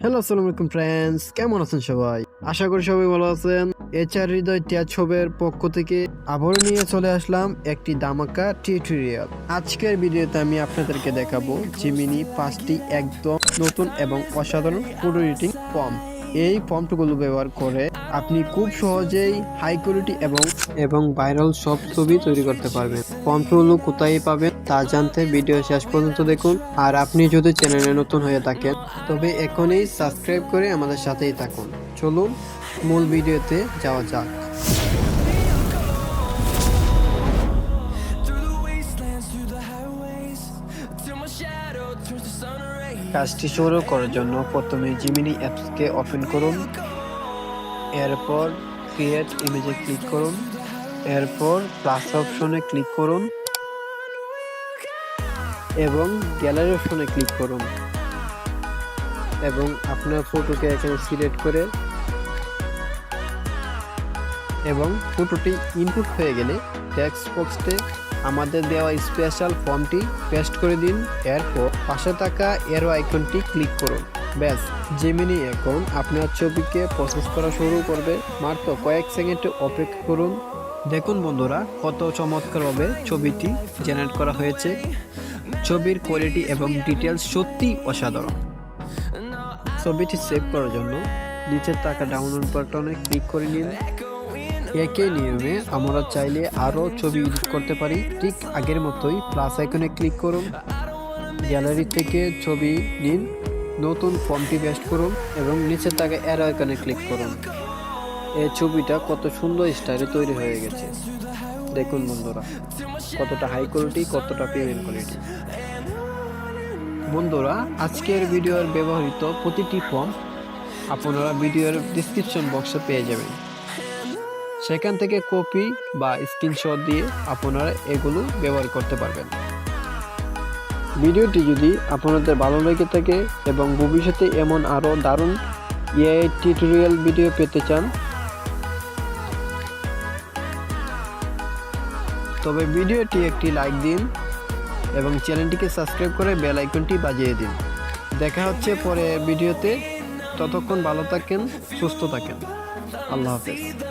Hello, আসসালামু আলাইকুম friends কেমন আছেন সবাই? আশা করি সবাই ভালো আছেন। এচআর হৃদয় টিয়া ছবের পক্ষ থেকে আবারও নিয়ে চলে আসলাম একটি দামাকা টিউটোরিয়াল আজকের ভিডিওতে আমি আপনাদেরকে দেখাবো জিমিনি পাঁচটি একদম নতুন এবং অসাধারণ ফটো এডিটিং ফর্ম এই ফর্মটুকুলো ব্যবহার করে আপনি খুব সহজেই হাই কোয়ালিটি এবং এবং ভাইরাল সব ছবি তৈরি করতে পারবেন। ফর্মটুকুলো কোথায় পাবেন তা জানতে ভিডিও শেষ পর্যন্ত দেখুন। আর আপনি যদি চ্যানেলে নতুন হয়ে থাকেন, তবে এখনই সাবস্ক্রাইব করে আমাদের সাথেই থাকুন। চলুন মূল ভিডিওতে যাওয়া যাক। কাজটি শুরু করার জন্য প্রথমে জিমিনি অ্যাপসকে ওপেন করুন। এরপর ক্রিয়েট ইমেজে ক্লিক করুন। এরপর প্লাস অপশনে ক্লিক করুন। এবং গ্যালারি অপশনে ক্লিক করুন। এবং আপনার ফটোকে এখানে সিলেক্ট করে এবং ফটোটি ইনপুট হয়ে গেলে টেক্সট বক্সে আমাদের দেওয়া স্পেশাল ফর্মটি পেস্ট করে দিন, এরপর পাশে থাকা এরো আইকনটি ক্লিক করুন। ব্যাস জেমিনি এখন আপনার ছবিকে প্রসেস করা শুরু করবে। মাত্র কয়েক সেকেন্ড অপেক্ষা করুন। দেখুন বন্ধুরা, কত চমৎকারভাবে ছবিটি জেনারেট করা হয়েছে। ছবির কোয়ালিটি এবং ডিটেলস সত্যি অসাধারণ। ছবিটি সেভ করার জন্য নিচের থাকা ডাউনলোড বাটনে ক্লিক করে নিন। একই নিয়মে আমরা চাইলে আরও ছবি এডিট করতে পারি। ঠিক আগের মতোই প্লাস আইকনে ক্লিক করুন। গ্যালারি থেকে ছবি নিন, নতুন ফর্মটি পেস্ট করুন এবং নিচে তাকে অ্যারো আইকনে ক্লিক করুন। এই ছবিটা কত সুন্দর স্টাইলে তৈরি হয়ে গেছে। দেখুন বন্ধুরা, কতটা হাই কোয়ালিটি কতটা প্রিমিয়াম কোয়ালিটি বন্ধুরা, আজকের ভিডিওর ব্যবহৃত প্রতিটি ফর্ম আপনারা ভিডিওর ডিসক্রিপশন বক্সে পেয়ে যাবেন। সেখান থেকে কপি বা স্ক্রিনশট দিয়ে আপনারা এগুলো ব্যবহার করতে পারবেন। ভিডিওটি যদি আপনাদের ভালো লেগে থাকে এবং ভবিষ্যতে এমন আরও দারুণ এআই টিউটোরিয়াল ভিডিও পেতে চান, তবে ভিডিওটি একটি লাইক দিন এবং চ্যানেলটিকে সাবস্ক্রাইব করে বেল আইকনটি বাজিয়ে দিন। দেখা হচ্ছে পরে ভিডিওতে। ততক্ষণ ভালো থাকেন, সুস্থ থাকেন। আল্লাহ হাফেজ।